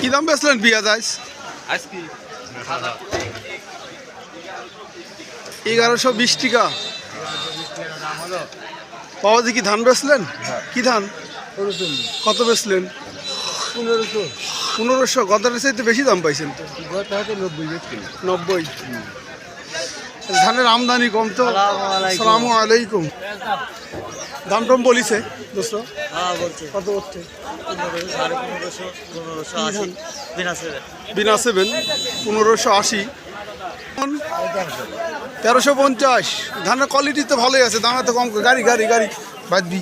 কি দাম বেচলেন পেঁয়াজ আইস? এগারোশো বিশ টাকা। বাবাজি কি ধান বেচলেন? কি ধান? কত বেচলেন? পনেরোশো। পনেরোশো। গতরের চাইতে বেশি দাম পাইছেন? তো নব্বই নব্বই। ধানের আমদানি কম তো। সালাম আলাইকুম। দাম টম বলিছে দোস্ত? হ্যাঁ কত করছে পনেরোশো আশি বিনা সেভেন। পনেরোশো আশি। তেরোশো পঞ্চাশ। ধানের কোয়ালিটি তো ভালোই আছে দাম এত কম গাড়ি গাড়ি গাড়ি। বাদ দি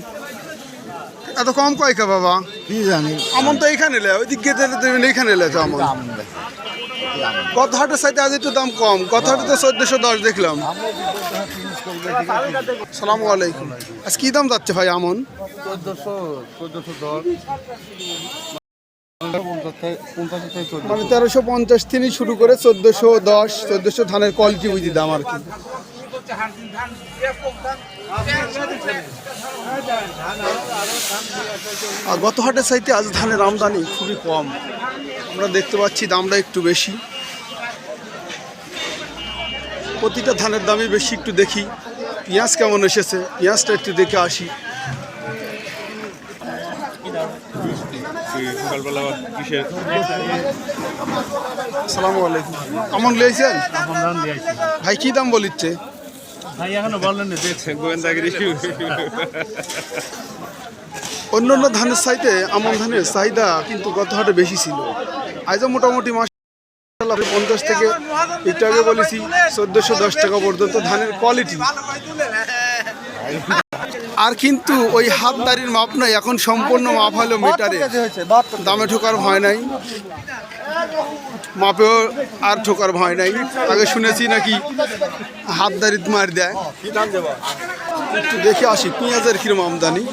এত কম কয় কে বাবা? কি জানি। আমন তো এইখানে এলে ওই দিক গেতে এইখানে এলে তো আমন। কত হাটের সাইতে আজ একটু দাম কম। কত হাটে তো চোদ্দশো দশ দেখলাম। সালাম আলাইকুম। আজ কি দাম যাচ্ছে ভাই আমন? মানে তেরোশো পঞ্চাশ থেকে শুরু করে চোদ্দোশো দশ চোদ্দোশো ধানের কোয়ালিটি বুঝি দাম আর কি। আর গত হাটের চাইতে আজ ধানের আমদানি খুবই কম। আমরা দেখতে পাচ্ছি দামটা একটু বেশি। প্রতিটা ধানের দামই বেশি একটু দেখি। পেঁয়াজ কেমন এসেছে? পেঁয়াজটা একটু দেখে আসি। আসসালামু আলাইকুম। কেমন আসছি ভাই কি দাম বলিচ্ছে? ভাই, এখনও বললেন না দেখছেন গোয়েন্দাগিরি অন্য অন্য ধানের চাইতে আমন ধানের চাহিদা কিন্তু গত হাটে বেশি ছিল। আজ মোটামুটি মাস পঞ্চাশ থেকে একটু আগে বলেছি, চোদ্দশো দশ টাকা পর্যন্ত ধানের কোয়ালিটি আর কিন্তু ওই হাত দাড়ির মাপ নাই, এখন সম্পূর্ণ মাপ হলো মিটারে। দামে ঠোকার ভয় নাই। মাপেও আর ঠোকার ভয় নাই। আগে শুনেছি নাকি হাত দাড়ি মার দেয়। দেখে আসি, পেঁয়াজের কিরম আমদানি।